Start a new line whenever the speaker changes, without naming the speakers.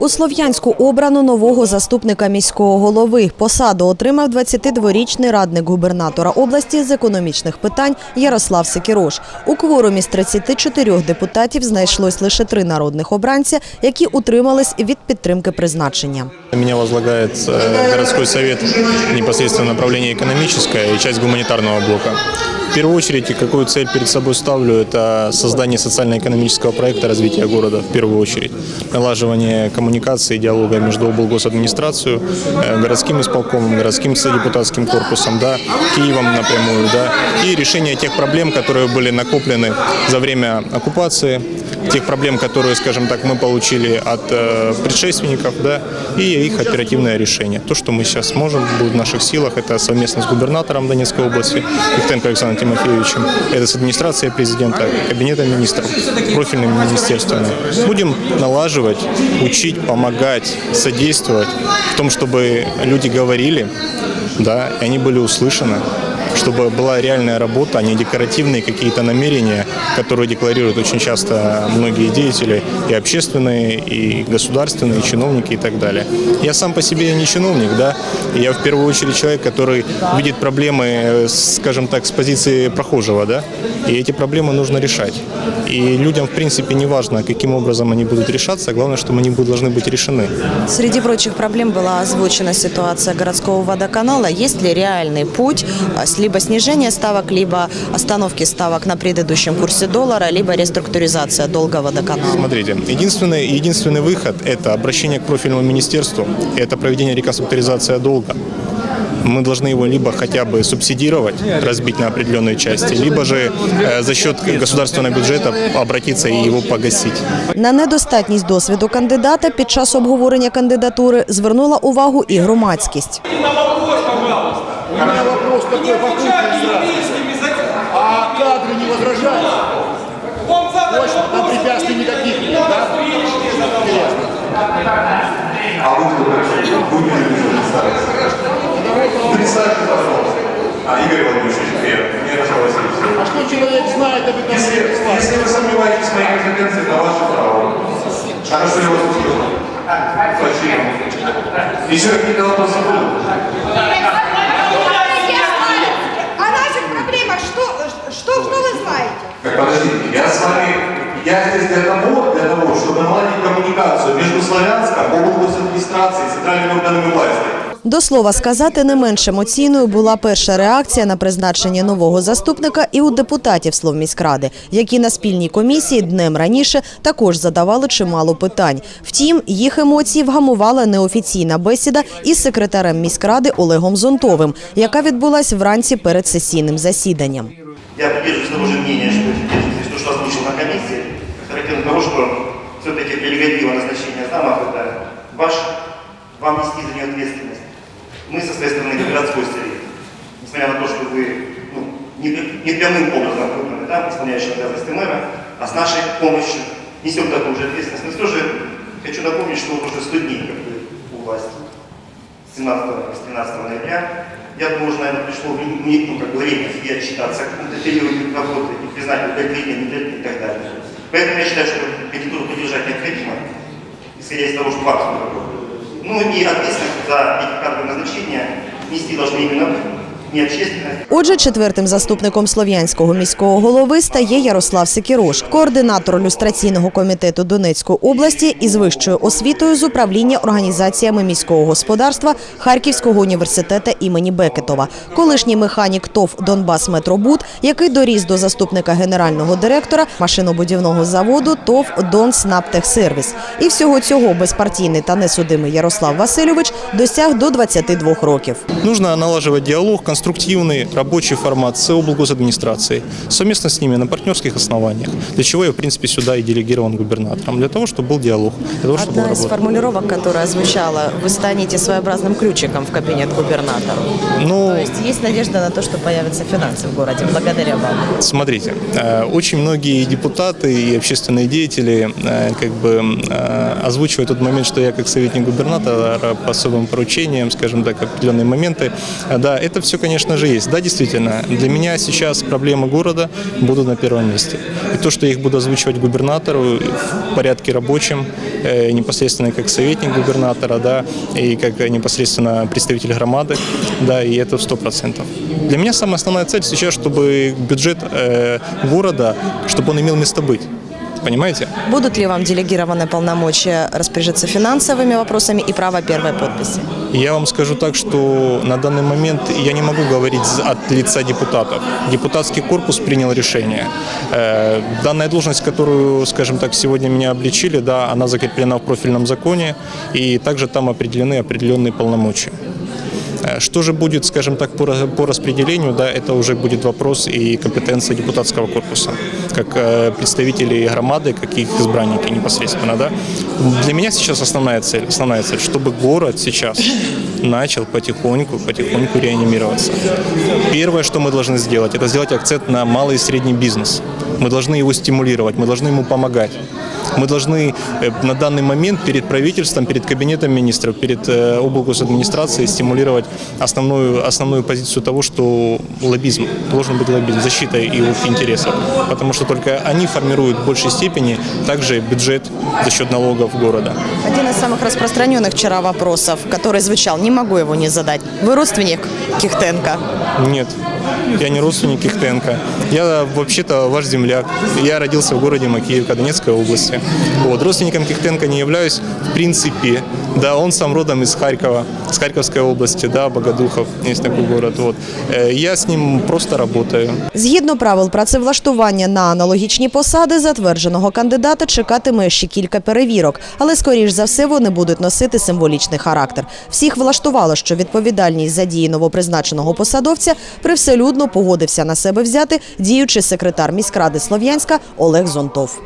У Слов'янську обрано нового заступника міського голови. Посаду отримав 22-річний радник губернатора області з економічних питань Ярослав Секірош. У кворумі з 34 депутатів знайшлось лише три народних обранця, які утримались від підтримки призначення.
На Меня возлагает э, совет непосредственно направление экономическое и часть гуманитарного блока. В первую очередь, какую цель перед собой ставлю, это создание социально-экономического проекта развития города, в первую очередь. Налаживание коммуникации диалога между облгосадминистрацией, э, городским исполкомом, городским депутатским корпусом, да, Киевом напрямую, да, и решение тех проблем, которые были накоплены за время оккупации, тех проблем, которые, скажем так, мы получили от э, предшественников, да, и их оперативное решение. То, что мы сейчас можем, будет в наших силах, это совместно с губернатором Донецкой области, Ихтенко Александром Тимофеевичем, это с администрацией президента, кабинетом министров, профильными министерствами. Будем налаживать, учить, помогать, содействовать в том, чтобы люди говорили, да, и они были услышаны, чтобы была реальная работа, а не декоративные какие-то намерения, которые декларируют очень часто многие деятели, и общественные, и государственные, и чиновники и так далее. Я сам по себе не чиновник, да, я в первую очередь человек, который видит проблемы, скажем так, с позиции прохожего, да, и эти проблемы нужно решать. И людям, в принципе, не важно, каким образом они будут решаться, главное, что они должны быть решены.
Среди прочих проблем была озвучена ситуация городского водоканала. Есть ли реальный путь а, с либо снижения ставок, либо остановки ставок на предыдущем курсе доллара, либо реструктуризация долга водоканала?
Смотрите, единственный, единственный выход – это обращение к профильному министерству, это проведение реконструктуризации долга. Мы должны его либо хотя бы субсидировать, разбить на определенные части, либо же э, за счет государственного бюджета обратиться и его погасить.
На недостатність досвіду кандидата під час обговорення кандидатури звернула увагу і громадськість.
У меня вопрос такой попутный сразу. А кадры не возражают? Точно, там препятствий никаких нет, да?
А вы кто такой? Будете представиться? Представьте, пожалуйста. А, Игорь Владимирович, привет. Мне Раша Васильевич.
А что человек знает об этом
Если, если вы сомневаетесь в моей компетенции, это ваше право. Хорошо, я вас услышал. Спасибо. Еще какие-то вопросы будут? Здесь для того, для того, чтобы наладить коммуникацию между Славянском, областью администрации и центральными органами власти.
До слова сказати, не менш емоційною була перша реакція на призначення нового заступника і у депутатів Словміськради, які на спільній комісії днем раніше також задавали чимало питань. Втім, їх емоції вгамувала неофіційна бесіда із секретарем міськради Олегом Зонтовим, яка відбулась вранці перед сесійним засіданням.
Я придерживаюсь того же мнения, что что озвучил на комиссии, характерно того, что все-таки прерогатива назначения замов – это ваш, вам нести за нее ответственность. Мы со своей стороны, городской совет, несмотря на то, что вы ну, не, не прямым образом выбраны там, исполняющим обязанности мэра, а с нашей помощью несем такую же ответственность. Но все же хочу напомнить, что уже 100 дней как бы у власти. с 17 с 13 ноября. Я думаю, уже, наверное, пришло вре- не- ну, как бы время себе отчитаться о периоде работы и признать удовлетворение, и так далее. Поэтому я считаю, что кандидатуру поддержать необходимо, исходя из того, что факт. Ну и ответственность за эти кадровые назначения нести должны именно
Отже, четвертим заступником слов'янського міського голови стає Ярослав Секірош, координатор люстраційного комітету Донецької області із вищою освітою з управління організаціями міського господарства Харківського університету імені Бекетова, колишній механік ТОВ Донбас Метробуд, який доріс до заступника генерального директора машинобудівного заводу ТОВ Донснабтехсервіс. І всього цього безпартійний та несудимий Ярослав Васильович досяг до 22 років.
Нужно налаживать диалог, конструктивный рабочий формат с облгосадминистрацией, совместно с ними на партнерских основаниях, для чего я, в принципе, сюда и делегирован губернатором, для того, чтобы был диалог, для того, чтобы
Одна
была
из
работа.
формулировок, которая звучала, вы станете своеобразным ключиком в кабинет губернатора.
Ну,
То есть есть надежда на то, что появятся финансы в городе благодаря вам.
Смотрите, э, очень многие депутаты и общественные деятели э, как бы э, озвучивают тот момент, что я как советник губернатора по особым поручениям, скажем так, определенные моменты. Да, это все, конечно, конечно же, есть. Да, действительно, для меня сейчас проблемы города будут на первом месте. И то, что я их буду озвучивать губернатору в порядке рабочем, э, непосредственно как советник губернатора, да, и как непосредственно представитель громады, да, и это сто процентов. Для меня самая основная цель сейчас, чтобы бюджет э, города, чтобы он имел место быть. Понимаете?
Будут ли вам делегированы полномочия распоряжаться финансовыми вопросами и право первой подписи?
Я вам скажу так, что на данный момент я не могу говорить от лица депутатов. Депутатский корпус принял решение. Э, Данная должность, которую, скажем так, сегодня меня обличили, да, она закреплена в профильном законе, и также там определены определенные полномочия. Что же будет, скажем так, по распределению, да, это уже будет вопрос и компетенция депутатского корпуса, как э, представителей громады, как их избранники непосредственно, да. Для меня сейчас основная цель, основная цель, чтобы город сейчас начал потихоньку, потихоньку реанимироваться. Первое, что мы должны сделать, это сделать акцент на малый и средний бизнес. Мы должны его стимулировать, мы должны ему помогать. Мы должны э, на данный момент перед правительством, перед кабинетом министров, перед э, облгосадминистрацией стимулировать основную, основную позицию того, что лоббизм, должен быть лоббизм, защита их интересов. Потому что только они формируют в большей степени также бюджет за счет налогов города.
Один из самых распространенных вчера вопросов, который звучал, не могу его не задать. Вы родственник Кихтенко?
Нет, я не родственник Кихтенко. Я вообще-то ваш земляк. Я родился в городе Макеевка Донецкой области. Вот. Родственником Кихтенко не являюсь в принципе. Да, он сам родом из Харькова, с Харьковской области, да, Богодухов, есть такой город. Вот. Э, Я с ним просто работаю.
Згідно правил працевлаштування на аналогічні посади, затвердженого кандидата чекатиме ще кілька перевірок, але скоріш за все вони будуть носити символічний характер. Всіх влаштувало, що відповідальність за дії новопризначеного посадовця привселюдно погодився на себе взяти діючий секретар міськради Слов'янська Олег Зонтов.